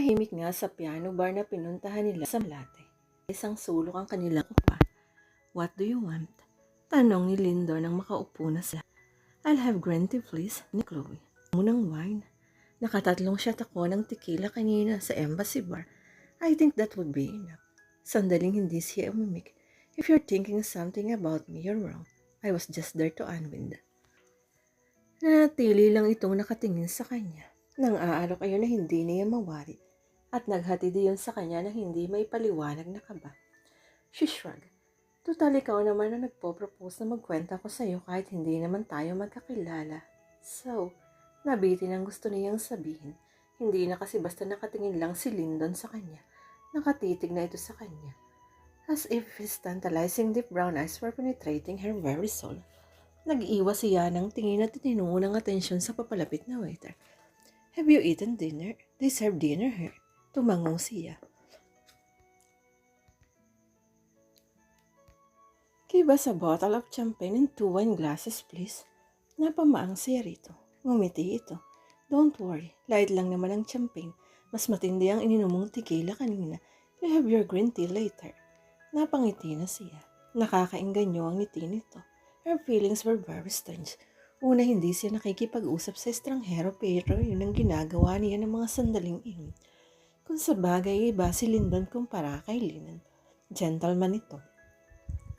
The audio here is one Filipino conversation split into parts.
Tahimik nga sa piano bar na pinuntahan nila sa Malate. Isang sulok ang kanilang kupa. What do you want? Tanong ni Lindor nang makaupo na sila. I'll have green tea please, ni Chloe. Munang wine. Nakatatlong shot ako ng tequila kanina sa embassy bar. I think that would be enough. Sandaling hindi siya umimik. If you're thinking something about me, you're wrong. I was just there to unwind. Nanatili lang itong nakatingin sa kanya. Nang aalok ayon na hindi niya mawari. At naghatid iyon sa kanya na hindi may paliwanag na kaba. She shrugged. Total ikaw naman na nagpo-propose na magkwenta ko sa'yo kahit hindi naman tayo magkakilala. So, nabitin ang gusto niyang sabihin. Hindi na kasi basta nakatingin lang si Lyndon sa kanya. Nakatitig na ito sa kanya. As if his tantalizing deep brown eyes were penetrating her very soul. Nag-iwas siya ng tingin at tinungo ng atensyon sa papalapit na waiter. Have you eaten dinner? They serve dinner here. Tumangong siya. Give us a bottle of champagne and two wine glasses, please. Napamaang siya rito. Ngumiti ito. Don't worry, light lang naman ang champagne. Mas matindi ang ininom mong tequila kanina. You have your green tea later. Napangiti na siya. Nakakainganyo ang ngiti nito. Her feelings were very strange. Una, hindi siya nakikipag-usap sa estranghero pero yun ang ginagawa niya ng mga sandaling iyon. Kung sa bagay, iba si Lyndon kumpara kay Linan. Gentleman ito.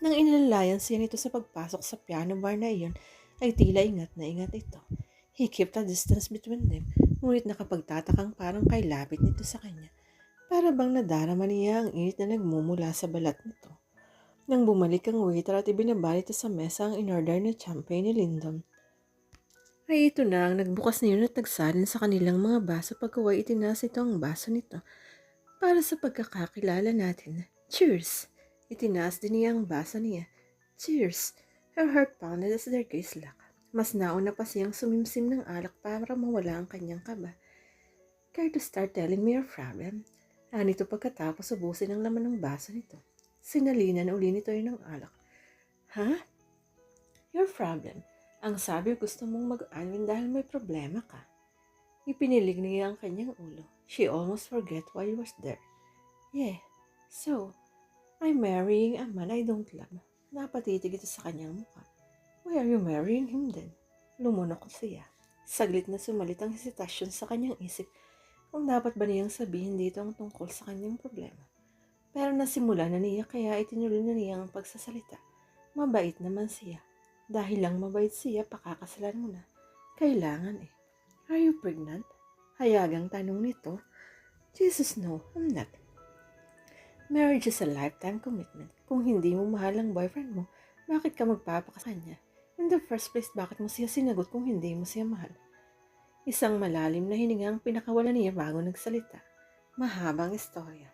Nang inilalayan siya nito sa pagpasok sa piano bar na iyon, ay tila ingat na ingat ito. He kept a distance between them, ngunit nakapagtatakang parang kay lapit nito sa kanya. Para bang nadarama niya ang init na nagmumula sa balat nito. Nang bumalik ang waiter at ibinaba nito sa mesa ang in-order na champagne ni Lyndon, ay ito na ang nagbukas niyon at nagsalin sa kanilang mga baso pagkaway itinaas ito ang baso nito. Para sa pagkakakilala natin, cheers! Itinaas din niya ang baso niya. Cheers! Her heart pounded as their gaze locked. Mas nauna pa siyang sumimsim ng alak para mawala ang kanyang kaba. Care to start telling me your problem? Anito pagkatapos ubusin ang laman ng baso nito. Sinalinan uli nito yun ng alak. Ha? Your problem? Ang sabi gusto mong mag-unwind dahil may problema ka. Ipinilig niya ang kanyang ulo. She almost forget why he was there. Yeah, so, I'm marrying a man I don't love. Napatitig ito sa kanyang mukha. Why are you marrying him then? Lumunok siya. Saglit na sumalit ang hesitasyon sa kanyang isip kung dapat ba niyang sabihin dito ang tungkol sa kanyang problema. Pero nasimula na niya kaya itinuloy na niya ang pagsasalita. Mabait naman siya. Dahil lang mabait siya, pakakasalan mo na. Kailangan eh. Are you pregnant? Hayagang tanong nito. Jesus no, I'm not. Marriage is a lifetime commitment. Kung hindi mo mahal ang boyfriend mo, bakit ka magpapakasanya? In the first place, bakit mo siya sinagot kung hindi mo siya mahal? Isang malalim na hininga ang pinakawala niya bago nagsalita. Mahabang istorya.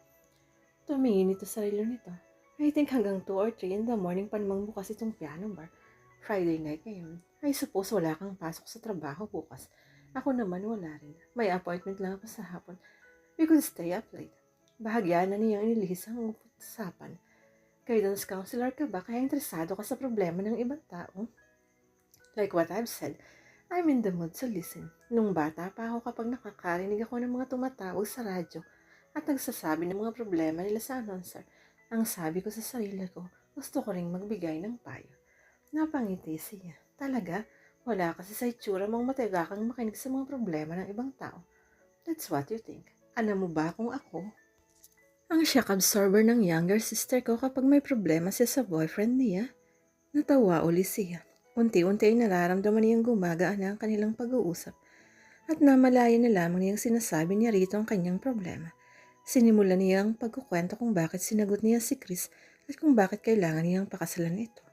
Tumingin ito sa relo nito. I think hanggang 2 or 3 in the morning pa namang bukas itong piano bar. Friday night ngayon. I suppose wala kang pasok sa trabaho bukas. Ako naman wala rin. May appointment lang ako sa hapon. We could stay up late. Bahagya na niyang inilihis ang usapan. Guidance counselor ka ba kaya interesado ka sa problema ng ibang tao? Like what I've said, I'm in the mood to listen. Nung bata pa ako kapag nakakarinig ako ng mga tumatawag sa radyo at nagsasabi ng mga problema nila sa announcer, ang sabi ko sa sarili ko, gusto ko ring magbigay ng payo. Napangiti siya. Talaga, wala kasi sa itsura mong matiga kang makinig sa mga problema ng ibang tao. That's what you think. Alam mo ba kung ako? Ang shock absorber ng younger sister ko kapag may problema siya sa boyfriend niya. Natawa uli siya. Unti-unti ay nararamdaman niyang gumagaan na ang kanilang pag-uusap at namalaya na lamang niyang sinasabi niya rito ang kanyang problema. Sinimulan niya ang pagkukwento kung bakit sinagot niya si Chris at kung bakit kailangan niyang pakasalan ito.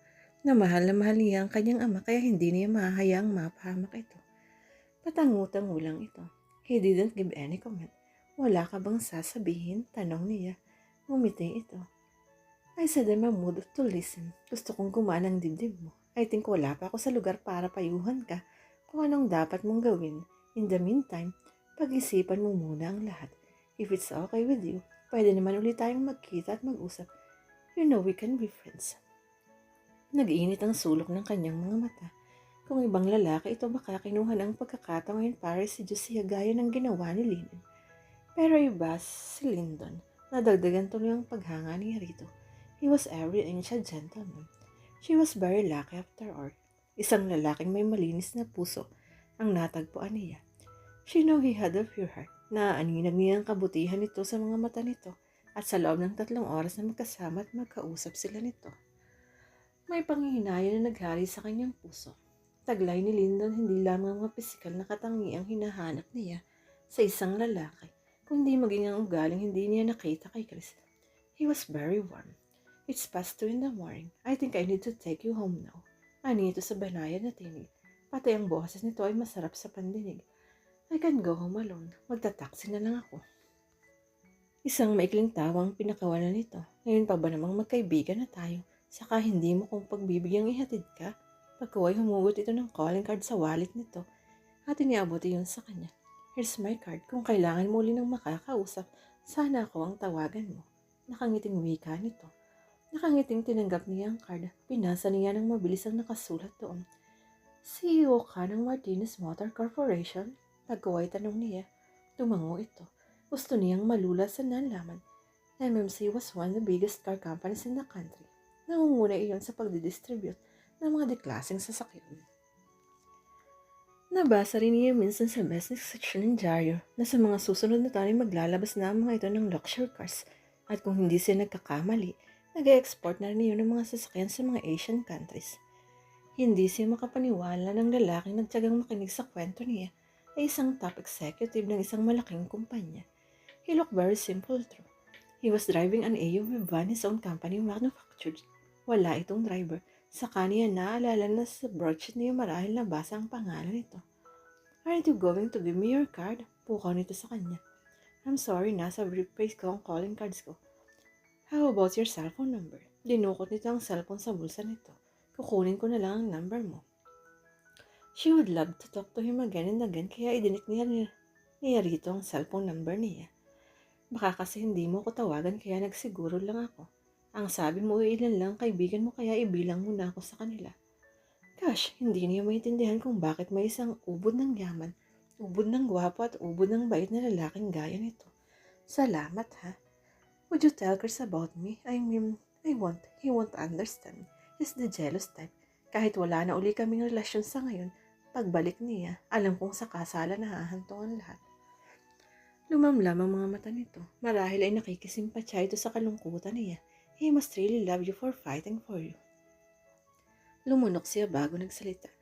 Na mahal na mahal niya ang kanyang ama kaya hindi niya mahahayaang mapahamak ito. Patangutango lang ito. He didn't give any comment. Wala ka bang sasabihin? Tanong niya. Ngumiti ito. I said I'm a mood to listen. Gusto kong gumana ang dibdib mo. I think wala pa ako sa lugar para payuhan ka kung anong dapat mong gawin. In the meantime, pag-isipan mo muna ang lahat. If it's okay with you, pwede naman ulit tayong magkita at mag-usap. You know we can be friends. Nag-iinit ang sulok ng kanyang mga mata. Kung ibang lalaki, ito baka kinuha ng pagkakataon para si Josia gaya ng ginawa ni Linan. Pero iba si Lyndon. Nadagdagan tuloy ang paghanga niya rito. He was every inch a gentleman. She was very lucky after all. Isang lalaking may malinis na puso ang natagpuan niya. She knew he had a pure heart. Naaaninag niya ang kabutihan nito sa mga mata nito at sa loob ng tatlong oras na magkasama at magkausap sila nito. May panghihinayang na naghari sa kanyang puso. Taglay ni Lyndon hindi lamang mga pisikal na katangi ang hinahanap niya sa isang lalaki, kundi maging ang ugaling hindi niya nakita kay Chris. He was very warm. It's past two in the morning. I think I need to take you home now. Ani ito sa banayad na tinig. Pati ang boses nito ay masarap sa pandinig. I can go home alone. Magta-taxi na lang ako. Isang maikling tawang pinakawalan nito. Ngayon pa ba namang magkaibigan na tayo? Saka hindi mo kung pagbibigyang ihatid ka? Pagkaway humugot ito ng calling card sa wallet nito at iniabuti yun sa kanya. Here's my card. Kung kailangan mo ulit ng makakausap, sana ako ang tawagan mo. Nakangiting wika nito. Nakangiting tinanggap niya ang card. Pinasa niya ng mabilis ang nakasulat doon. CEO ka ng Martinez Motor Corporation? Pagkaway tanong niya. Tumango ito. Gusto niyang malula sa nalaman. MMC was one of the biggest car companies in the country. Nangunguna iyon sa pagdidistribute ng mga deklaseng sasakyan. Nabasa rin niya minsan sa business section ng dyaryo na sa mga susunod na taon ay maglalabas na ang mga ito ng luxury cars at kung hindi sila nagkakamali, nag-export na rin iyon ng mga sasakyan sa mga Asian countries. Hindi siya makapaniwala ng lalaking nagtyagang makinig sa kwento niya ay isang top executive ng isang malaking kumpanya. He looked very simple true. He was driving an AUV van his own company manufactured. Wala itong driver. Sa kanya naalala na sa broadsheet niya marahil nabasa ang pangalan nito. Aren't you going to give me your card? Pukaw nito sa kanya. I'm sorry, nasa briefcase ko ang calling cards ko. How about your cellphone number? Dinukot nito ang cellphone sa bulsa nito. Kukunin ko na lang ang number mo. She would love to talk to him again and again kaya idinik niya, niya, niya rito ang cellphone number niya. Baka kasi hindi mo ko tawagan kaya nagsiguro lang ako. Ang sabi mo ay ilan lang kaibigan mo kaya ibilang mo na ako sa kanila. Gosh, hindi niya maintindihan kung bakit may isang ubod ng yaman, ubod ng gwapo at ubod ng bait na lalaking gaya nito. Salamat ha. Would you tell Chris about me? I mean, I want, he won't understand. He's the jealous type. Kahit wala na uli kaming relasyon sa ngayon, pagbalik niya, alam kong sa kasala nahahantong ang lahat. Lumamlam ang mga mata nito. Marahil ay nakikisimpatya ito sa kalungkutan niya. He must really love you for fighting for you. Lumunok siya bago nagsalita.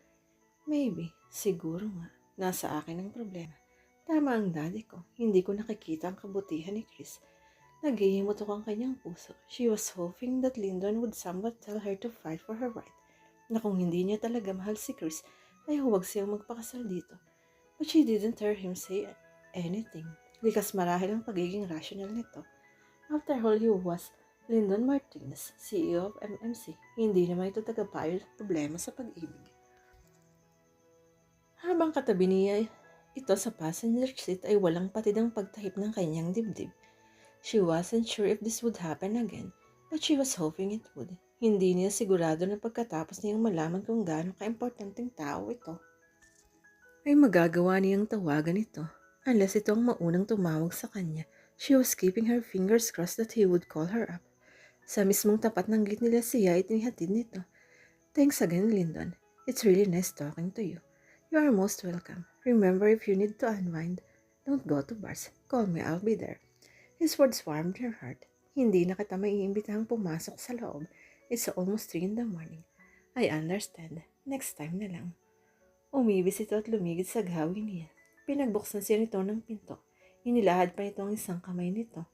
Maybe, siguro nga, nasa akin ang problema. Tama ang daddy ko, hindi ko nakikita ang kabutihan ni Chris. Naghihimot ako ang kanyang puso. She was hoping that Lyndon would somewhat tell her to fight for her right. Na kung hindi niya talaga mahal si Chris, ay huwag siyang magpakasal dito. But she didn't hear him say anything because marahil ang pagiging rational nito. After all, he was Lyndon Martinez, CEO of MMC. Hindi naman ito tagapayo ng problema sa pag-ibig. Habang katabi niya ito sa passenger seat ay walang patid ang pagtahip ng kanyang dibdib. She wasn't sure if this would happen again, but she was hoping it would. Hindi niya sigurado na pagkatapos niyang malaman kung gaano kaimportanteng tao ito. Ay magagawa niyang tawagan ito unless ito ang maunang tumawag sa kanya. She was keeping her fingers crossed that he would call her up. Sa mismong tapat ng gate nila siya itinihatid nito. Thanks again, Lyndon. It's really nice talking to you. You are most welcome. Remember, if you need to unwind, don't go to bars. Call me, I'll be there. His words warmed her heart. Hindi na kita maiimbitahang pumasok sa loob. It's almost 3 in the morning. I understand. Next time na lang. Umibis ito at lumigid sa gawin niya. Pinagbuksan siya nito ng pinto. Inilahad pa nito ang isang kamay nito.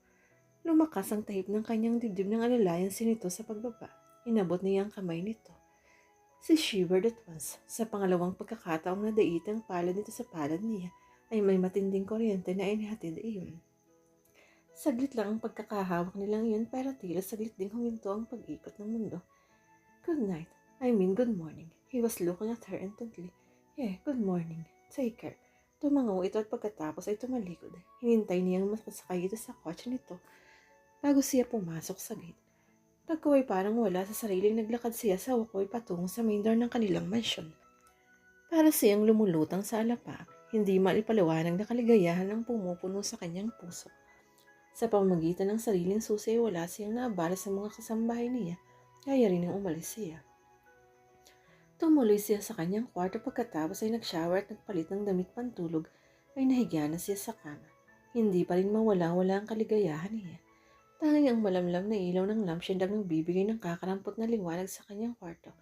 Lumakas ang tahip ng kanyang dibdib ng alalayan si nito sa pagbaba. Inabot niya ang kamay nito. Si shivered at once. Sa pangalawang pagkakataong nadait ang palad nito sa palad niya, ay may matinding kuryente na inihatid iyon. Saglit lang ang pagkakahawak nilang iyon pero tila saglit ding huminto ang pag-ikot ng mundo. Good night. I mean good morning. He was looking at her intently. Yeah, good morning. Take care. Tumangaw ito at pagkatapos ay tumalikod. Hinintay niyang makasakay ito sa kotse nito bago siya pumasok sa gate. Pagkaway parang wala sa sariling naglakad siya sa wakoy patungo sa main door ng kanilang mansyon. Para siyang lumulutang sa alapa, hindi maipaliwanag na kaligayahan ang pumupuno sa kanyang puso. Sa pamamagitan ng sariling susi ay wala siyang naabala sa mga kasambahay niya, kaya rin ang umalis siya. Tumuloy siya sa kanyang kwarto pagkatapos ay nag-shower at nagpalit ng damit pantulog ay nahiga na siya sa kama. Hindi pa rin mawala-wala ang kaligayahan niya. Tanging ang malamlam na ilaw ng lampshade ang nagbibigay ng kakarampot na liwanag sa kanyang kwarto.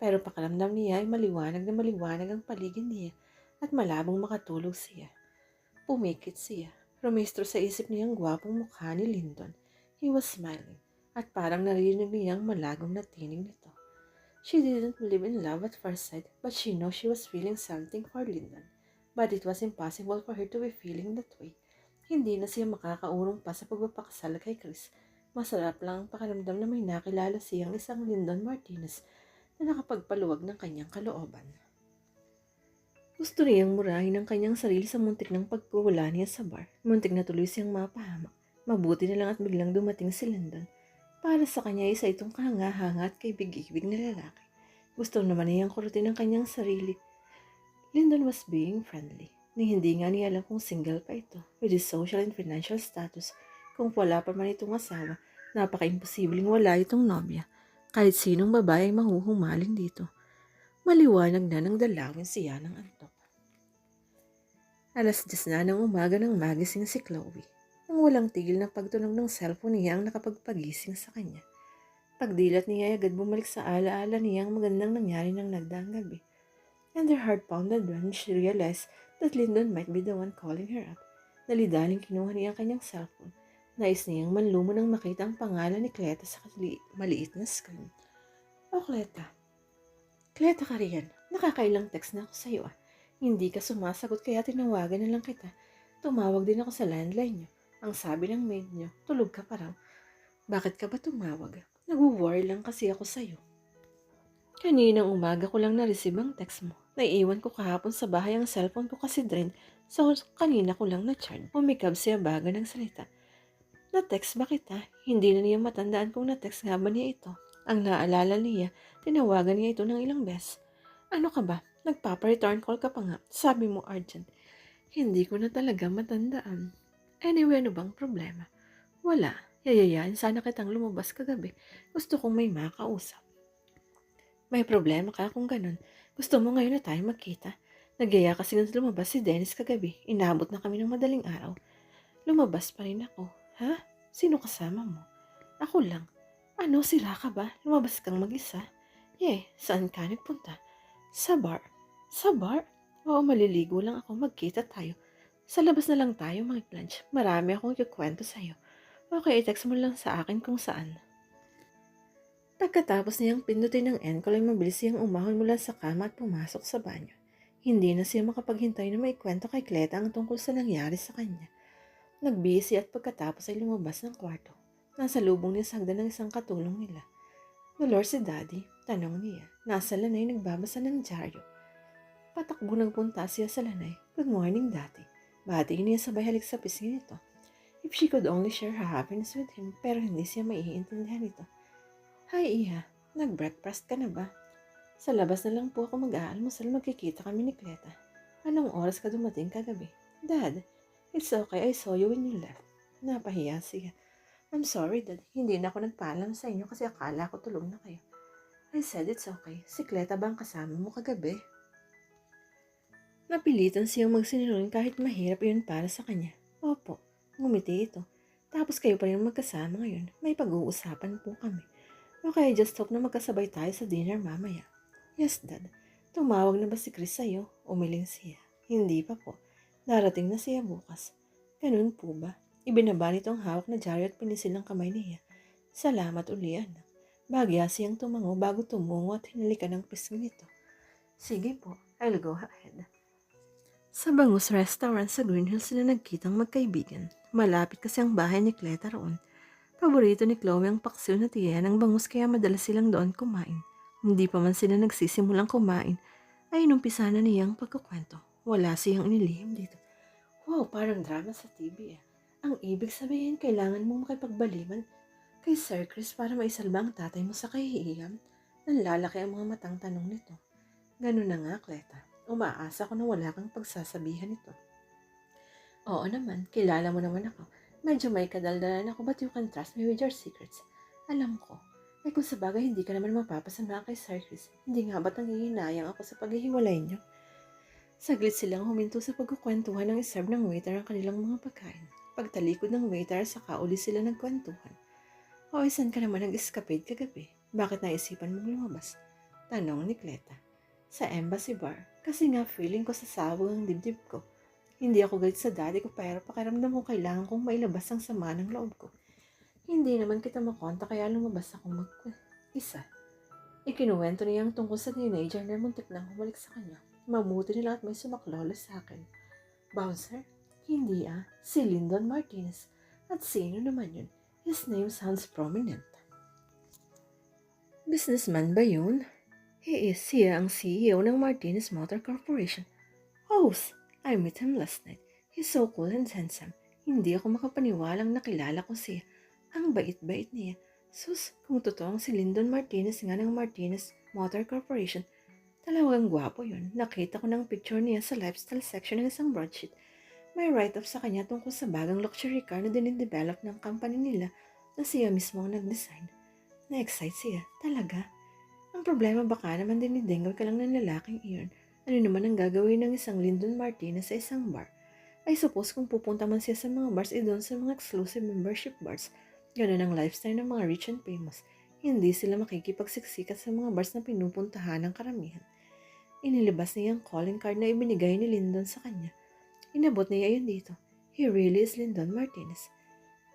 Pero pakaramdam niya ay maliwanag na maliwanag ang paligid niya at malabong makatulog siya. Pumikit siya. Rumistro sa isip niya ang gwapong mukha ni Lyndon. He was smiling at parang narinig niya ang malagong na tinig nito. She didn't believe in love at first sight, but she knows she was feeling something for Lyndon. But it was impossible for her to be feeling that way. Hindi na siya makakaurong pa sa pagpapakasal kay Chris. Masarap lang ang pakiramdam na may nakilala siyang isang Lyndon Martinez na nakapagpaluwag ng kanyang kalooban. Gusto niyang murahin ang kanyang sarili sa muntik ng pagkuwala niya sa bar. Muntik na tuloy siyang mapahamak. Mabuti na lang at biglang dumating si Lyndon. Para sa kanya isa itong kahanga-hanga at kaibig-ibig na lalaki. Gusto naman niyang kurutin ang kanyang sarili. Lyndon was being friendly. Ni hindi nga niya alam kung single pa ito. With his social and financial status, kung wala pa man itong asawa, napaka-imposibleng wala itong nobya. Kahit sinong babae ay mahuhumaling dito. Maliwanag na ng dalawin siya ng antok. Alas 10 na ng umaga ng magising si Chloe. Ang walang tigil na pagtunog ng cellphone niya ang nakapagpagising sa kanya. Pagdilat niya ay agad bumalik sa alaala niya ang magandang nangyari ng nagdaang gabi. And her heart pounded when she realized that Lyndon might be the one calling her up. Dalidaling kinuha niya ang kanyang cellphone. Nais niyang manlumo nang makita ang pangalan ni Cleta sa maliit na screen. Oh, Cleta. Cleta ka riyan. Nakakailang text na ako sa iyo ah. Hindi ka sumasagot kaya tinawagan na lang kita. Tumawag din ako sa landline niyo. Ang sabi ng maid niyo, tulog ka pa raw. Bakit ka ba tumawag? Nag-worry lang kasi ako sa'yo. Kaninang umaga ko lang na-receive ang text mo. Naiiwan ko kahapon sa bahay ang cellphone ko kasi drain, so kanina ko lang na-charge. Umikab siya baga ng salita. Na-text ba kita? Hindi na niya matandaan kung na-text nga ba niya ito. Ang naalala niya, tinawagan niya ito ng ilang beses. Ano ka ba? Nagpapa-return call ka pa nga. Sabi mo, Argent. Hindi ko na talaga matandaan. Anyway, ano bang problema? Wala. Yayayain sana kitang lumabas kagabi. Gusto kong may makausap. May problema ka kung ganun. Gusto mo ngayon na tayo magkita. Nagyaya kasi nga lumabas si Dennis kagabi. Inabot na kami ng madaling araw. Lumabas pa rin ako. Ha? Sino kasama mo? Ako lang. Ano, sira ka ba? Lumabas kang mag-isa? Eh, saan ka nagpunta? Sa bar. Sa bar? Oo, maliligo lang ako. Magkita tayo. Sa labas na lang tayo mag-lunch. Marami akong ikikwento sa'yo. Okay, i-text mo lang sa akin kung saan. Pagkatapos niyang pindutin ng call ay mabilis siyang umahon mula sa kama at pumasok sa banyo. Hindi na siya makapaghintay na may kwento kay Cleta ang tungkol sa nangyari sa kanya. Nagbisi at pagkatapos ay lumabas ng kwarto. Nasa lubong niya sa hagdan ng isang katulong nila. Dolor si Daddy, tanong niya. Nasa lanay nagbabasa ng dyaryo. Patakbo nagpunta siya sa lanay. Good morning, Daddy. Batiin niya sabay halik sa pisngi nito. If she could only share her happiness with him, pero hindi siya maiintindihan ito. Hi, Iha. Nag-breakfast ka na ba? Sa labas na lang po ako mag-aalmusal magkikita kami ni Cleta. Anong oras ka dumating kagabi? Dad, it's okay. I saw you when you left. Napahiya siya. I'm sorry, Dad. Hindi na ako nagpaalam sa inyo kasi akala ko tulog na kayo. I said it's okay. Si Cleta ba ang kasama mo kagabi? Napilitan siyang magsinungaling kahit mahirap yun para sa kanya. Opo, ngumiti ito. Tapos kayo pa rin magkasama ngayon. May pag-uusapan po kami. Okay, just hope na magkasabay tayo sa dinner mamaya. Yes, Dad. Tumawag na ba si Chris sa'yo? Umiling siya. Hindi pa po. Darating na siya bukas. Ganun po ba? Ibinaba nito ang hawak na dyaryo at pinisil ang kamay niya. Salamat uli, anak. Bagya siyang tumango bago tumungo at hinalikan ng pisngi nito. Sige po, I'll go ahead. Sa Bangus Restaurant sa Green Hills sila nagkitang magkaibigan. Malapit kasi ang bahay ni Cleta roon. Paborito ni Chloe ang paksiw na tiyan ng bangus kaya madalas silang doon kumain. Hindi pa man sila nagsisimulang kumain, ay inumpisa na niyang pagkukwento. Wala siyang inilihim dito. Wow, parang drama sa TV ah. Ang ibig sabihin, kailangan mong makipagbaliman kay Sir Chris para maisalba ang tatay mo sa kahihiyam. Nanlalaki ang mga matang tanong nito. Ganun na nga, Cleta. Umaasa ko na wala kang pagsasabihan ito. Oo naman, kilala mo naman ako. Medyo may kadaldalan ako but you can trust me with your secrets. Alam ko. Eh kung sa bagay hindi ka naman mapapasama kay Sarkis, hindi nga ba't nangihinayang ako sa paghihiwalay niyo? Saglit silang huminto sa pagkukwentuhan ng iserve ng waiter ang kanilang mga pagkain. Pagtalikod ng waiter, saka uli sila nagkwentuhan. O isan ka naman nag-escapade kagabi? Bakit naisipan mong lumabas? Tanong ni Cleta. Sa embassy bar, kasi nga feeling ko sa sabog ang dibdib ko. Hindi ako galit sa daddy ko pero pakiramdam ko kailangan kong mailabas ang sama ng loob ko. Hindi naman kita makonta kaya lumabas ako mag-isa. Ikinuwento niya ang tungkol sa teenager na muntik nang humalik sa kanya. Mabuti na lang at may sumaklolo sa akin. Bouncer? Hindi ah. Si Lyndon Martinez. At sino naman yun? His name sounds prominent. Businessman ba yun? He is siya ang CEO ng Martinez Motor Corporation. Oh, I met him last night. He's so cool and handsome. Hindi ako makapaniwalang nakilala ko siya. Ang bait-bait niya. Sus, kung totoong si Lyndon Martinez nga ng Martinez Motor Corporation, talagang gwapo yun. Nakita ko ng picture niya sa lifestyle section ng isang broadsheet. May write-up sa kanya tungkol sa bagang luxury car na dinidevelop ng company nila na siya mismo ang nag-design. Na-excite siya. Talaga? Ang problema baka naman dinidengol ka lang ng lalaking iyon. Ano naman ang gagawin ng isang Lyndon Martinez sa isang bar? I suppose kung pupunta man siya sa mga bars, eh doon sa mga exclusive membership bars. Ganun ang lifestyle ng mga rich and famous. Hindi sila makikipagsiksikat sa mga bars na pinupuntahan ng karamihan. Inilabas niya ang calling card na ibinigay ni Lyndon sa kanya. Inabot niya yun dito. He really is Lyndon Martinez.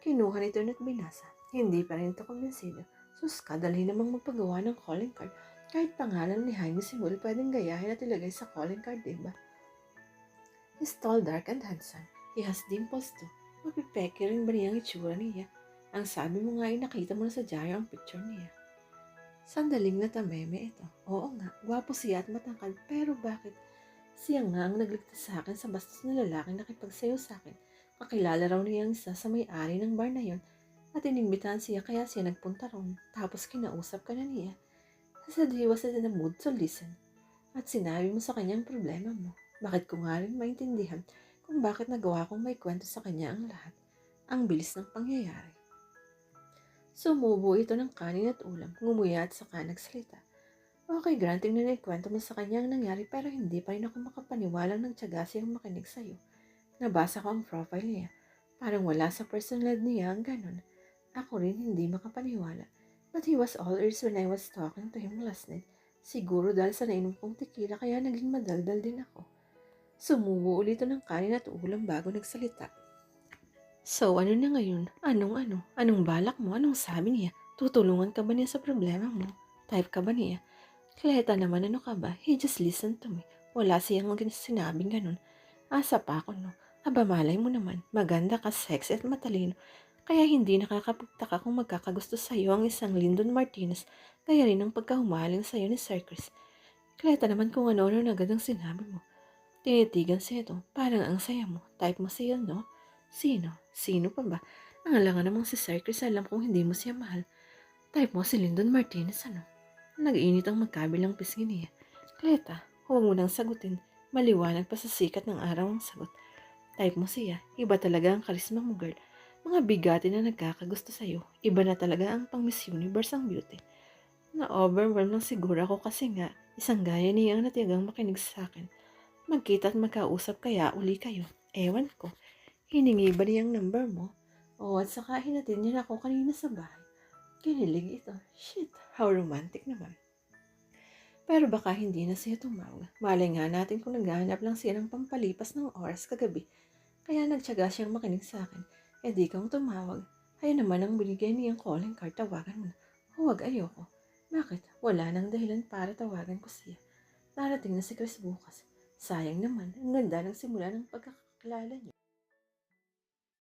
Kinuha nito at binasa. Hindi pa rin ito kumbinsido. Sus, kadali namang magpagawa ng calling card. Kahit pangalan ni Jaime Simul, pwedeng gayahin at ilagay sa calling card, diba? He's tall, dark, and handsome. He has dimples too. Mapipeke rin ba niya ang itsura niya? Ang sabi mo nga ay nakita mo na sa dyaryo ang picture niya. Sandaling natameme ito. Oo nga, gwapo siya at matangkad, pero bakit? Siya nga ang nagligtas sa akin sa bastos na lalaking nakipagsayo sa akin. Kakilala raw niya ang isa sa may-ari ng bar na yon at inimbitahan siya kaya siya nagpunta ron. Tapos kinausap ka na niya. He was in the mood to listen. At sinabi mo sa kanya ang problema mo. Bakit ko nga rin maintindihan kung bakit nagawa kong may kwento sa kanya ang lahat. Ang bilis ng pangyayari. Sumubo ito ng kanin at ulam, ngumuya at saka nagsalita. Okay, granting na naikwento mo sa kanya ang nangyari pero hindi pa rin ako makapaniwalang ng tiyaga siyang makinig sa'yo. Nabasa ko ang profile niya. Parang wala sa personalidad niya ang ganun. Ako rin hindi makapaniwala. But he was all ears when I was talking to him last night. Siguro dahil sa nainom kong tequila kaya naging madaldal din ako. Sumubo ulit ng kanin at ulam bago nagsalita. So, ano na ngayon? Anong ano? Anong balak mo? Anong sabi niya? Tutulungan ka ba niya sa problema mo? Type ka ba niya? Kleta naman, ano ka ba? He just listened to me. Wala siyang sinabing ganun. Asa pa ako, no? Aba, malay mo naman. Maganda ka, sexy at matalino. Kaya hindi nakakapagtaka kung magkakagusto sa iyo ang isang Lyndon Martinez, kaya rin ang pagkahumaling sa iyo ni Sir Chris. Kleta naman kung ano-ano na agad ang sinabi mo. Tinitigan siya ito. Parang ang saya mo. Type mo siya, no? Sino? Sino pa ba? Ang alangan namang si Sir Chris alam kung hindi mo siya mahal. Type mo si Lyndon Martinez, ano? Nag-init ang magkabilang pisngi niya. Kleta, huwag mo nang sagutin. Maliwanag pa sa sikat ng araw ang sagot. Type mo siya. Iba talaga ang karisma mo, girl. Mga bigati na nagkakagusto sa'yo. Iba na talaga ang pang Miss Universe ang beauty. Na-overwhelm lang siguro ako kasi nga, isang gaya niya ang natiyagang makinig sa akin. Magkita at magkausap kaya uli kayo. Ewan ko. Hiningi ba niya ang number mo? O at saka hinatid niya ako kanina sa bahay. Kinilig ito. Shit, how romantic naman. Pero baka hindi na siya tumawag. Malay nga natin kung naghahanap lang siya ng pampalipas ng oras kagabi. Kaya nagtyaga siyang makinig sa akin. E di kang tumawag. Ayun naman ang binigay niyang calling card, tawagan mo. Huwag ayoko. Bakit? Wala nang dahilan para tawagan ko siya. Darating na si Chris bukas. Sayang naman, ang ganda ng simula ng pagkakakilala niyo.